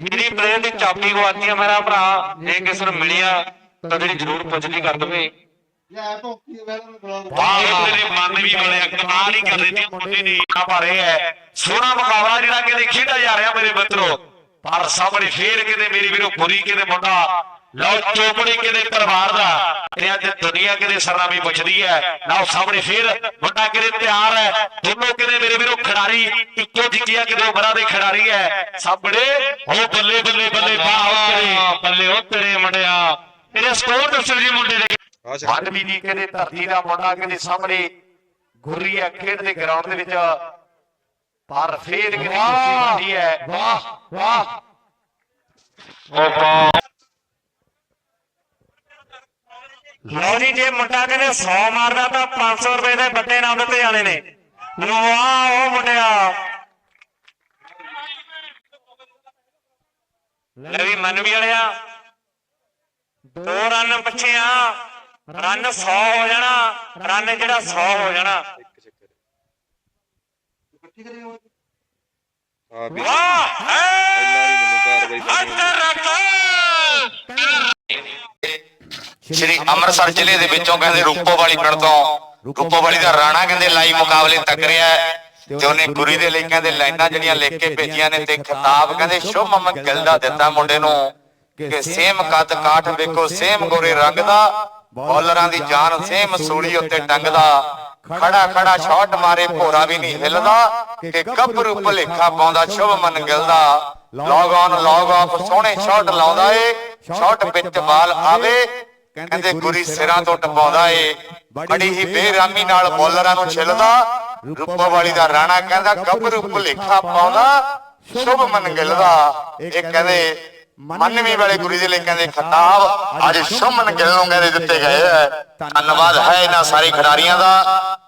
ਜਿਹੜੀ ਪਲੇਅਰ ਦੀ ਚਾਬੀ ਗਵਾਤੀ ਆ ਮੇਰਾ ਭਰਾ ਜੇ ਕਿਸੇ ਨੂੰ ਮਿਲਿਆ ਤਾਂ ਜਿਹੜੀ ਜ਼ਰੂਰ ਪੁੱਛਦੀ ਕਰ ਦਵੇ। ਵਾਹ ਤੇਰੇ ਮਨ ਵੀ ਬੜਿਆ ਕਮਾਲ ਹੀ ਕਰ ਦਿੱਤੀ ਮੁੰਡੇ ਨੇ ਆ ਭਾਰੇ ਹੈ ਸੋਹਣਾ ਮੁਕਾਬਲਾ ਜਿਹੜਾ ਕਿਤੇ ਖੇਡਿਆ ਜਾ ਰਿਹਾ ਮੇਰੇ ਮਿੱਤਰੋ। ਪਰ ਸਾਹਮਣੇ ਫੇਰ ਕਿਤੇ ਮੇਰੀ ਵੀਰੋ ਬੁਰੀ ਕਿਤੇ ਮੁੰਡਾ ਲਓ ਚੋਪੜੀ ਕਿਤੇ ਪਰਿਵਾਰ ਦਾ ਤੇ ਅੱਜ ਦੁਨੀਆ ਕਿਤੇ ਸਰਨਾਮੀ ਪੁੱਛਦੀ ਹੈ ਲਓ ਸਾਹਮਣੇ ਫੇਰ ਮੁੰਡਾ ਕਿਤੇ ਤਿਆਰ ਹੈ ਦੋਨੋਂ ਕਿਤੇ ਮੇਰੇ ਵੀਰੋ ਖਿਡਾਰੀ ਇੱਕੋ ਜਿੱਕੀਆਂ ਕਿਤੇ ਉਮਰਾਂ ਦੇ ਖਿਡਾਰੀ ਹੈ। ਸਾਹਮਣੇ ਉਹ ਬੱਲੇ ਬੱਲੇ ਬੱਲੇ ਵਾਹ ਉਹ ਤੇਰੇ ਬੱਲੇ ਉਹ ਤੇਰੇ ਮੁੰਡਿਆ। ਇਹਦੇ ਸਕੋਰ ਦੱਸੋ ਜੀ ਮੁੰਡੇ ਦੇ। ਵੰਡ ਵੀ ਨਹੀਂ ਕਿਤੇ ਧਰਤੀ ਦਾ ਮੁੰਡਾ ਕਿਤੇ ਸਾਹਮਣੇ ਗੁਰਰੀ ਆ ਖੇਡ ਦੇ ਗਰਾਊਂਡ ਦੇ ਵਿੱਚ। ਪਰ ਫੇਰ ਖੁਸ਼ੀ ਹੁੰਦੀ ਹੈ। ਵਾਹ ਵਾਹ। ਉਹ ਵਾਹ ਲਓ ਜੀ ਜੇ ਮੁੰਡਾ ਕਹਿੰਦੇ 100 ਮਾਰਦਾ ਤਾਂ 500 ਰੁਪਏ ਦੇ ਵੱਡੇ ਨਾਮ ਦਿੱਤੇ ਜਾਣੇ ਨੇ। ਵਾਹ ਉਹ ਮੁੰਡਿਆ ਲੈ ਵੀ ਮਨ ਵੀ ਵਾਲਿਆ। ਦੋ ਰਨ ਪਿੱਛੇ ਆ। ਰਨ 100 ਹੋ ਜਾਣਾ। ਰਨ ਜਿਹੜਾ 100 ਹੋ ਜਾਣਾ। ਵਾਹ ਇੰਨਾ ਵੀ ਮੈਨੂੰ ਕਾਰਵਾਈ ਅੰਦਰ ਰੱਖ ਸ਼੍ਰੀ ਅੰਮ੍ਰਿਤਸਰ ਜ਼ਿਲ੍ਹੇ ਦੇ ਵਿੱਚੋਂ ਕਹਿੰਦੇ ਰੂਪੋਵਾਲੀ ਪਿੰਡ ਤੋਂ ਰੂਪੋਵਾਲੀ ਦਾ ਰਾਣਾ ਕਹਿੰਦੇ ਲਾਈ ਮੁਕਾਬਲੇ ਤੱਕ ਰਿਹਾ ਹੈ। ਤੇ ਉਹਨੇ ਗੁਰੀ ਦੇ ਲਈ ਕਹਿੰਦੇ ਲਾਈਨਾਂ ਜਿਹੜੀਆਂ ਲਿਖ ਕੇ ਭੇਜੀਆਂ ਨੇ ਤੇ ਖਿਤਾਬ ਕਹਿੰਦੇ ਸ਼ੁਭਮ ਗਿੱਲ ਦਾ ਦਿੱਤਾ ਮੁੰਡੇ ਨੂੰ ਕਿ ਸੇਮ ਕੱਦ ਕਾਠ ਵੇਖੋ ਸੇਮ ਗੋਰੇ ਰੰਗ ਦਾ ਬੌਲਰਾਂ ਦੀ ਜਾਨ ਸੇਮ ਸੂਲੀ ਉੱਤੇ ਟੰਗਦਾ ਖੜਾ ਖੜਾ ਸ਼ਾਟ ਮਾਰੇ ਭੋਰਾ ਵੀ ਨਹੀਂ ਹਿੱਲਦਾ ਕਿ ਗੱਭਰੂ ਭੁਲੇਖਾ ਪਾਉਂਦਾ ਸ਼ੁਭਮਨ ਗਿੱਲ ਦਾ। ਲੌਗ ਔਨ ਲੌਗ ਆਫ ਸੋਹਣੇ ਸ਼ਾਟ ਲਾਉਂਦਾ ਏ ਸ਼ਾਟ ਵਿੱਚ ਬਾਲ ਆਵੇ ਕਹਿੰਦੇ ਗੁਰੀ ਸਿਰਾਂ ਤੋਂ ਟਪਾਉਂਦਾ ਏ ਬੜੀ ਹੀ ਬੇਰਾਮੀ ਨਾਲ ਬੌਲਰਾਂ ਨੂੰ ਛਿੱਲਦਾ ਰੂਪਾਵਾਲੀ ਦਾ ਰਾਣਾ ਕਹਿੰਦਾ ਗੱਭਰੂ ਭੁਲੇਖਾ ਪਾਉਂਦਾ ਸ਼ੁਭਮਨ ਗਿੱਲ ਦਾ ਇਹ ਕਹਿੰਦੇ ਮੰਨਵੀਂ ਵਾਲੇ ਗੁਰੂ ਦੇ ਲਈ ਕਹਿੰਦੇ ਖਿਤਾਬ ਅੱਜ ਸ਼ੁਭਮਨ ਗਿੱਲ ਨੂੰ ਕਹਿੰਦੇ ਦਿੱਤੇ ਗਏ ਹੈ। ਧੰਨਵਾਦ ਹੈ ਇਹਨਾਂ ਸਾਰੇ ਖਿਡਾਰੀਆਂ ਦਾ।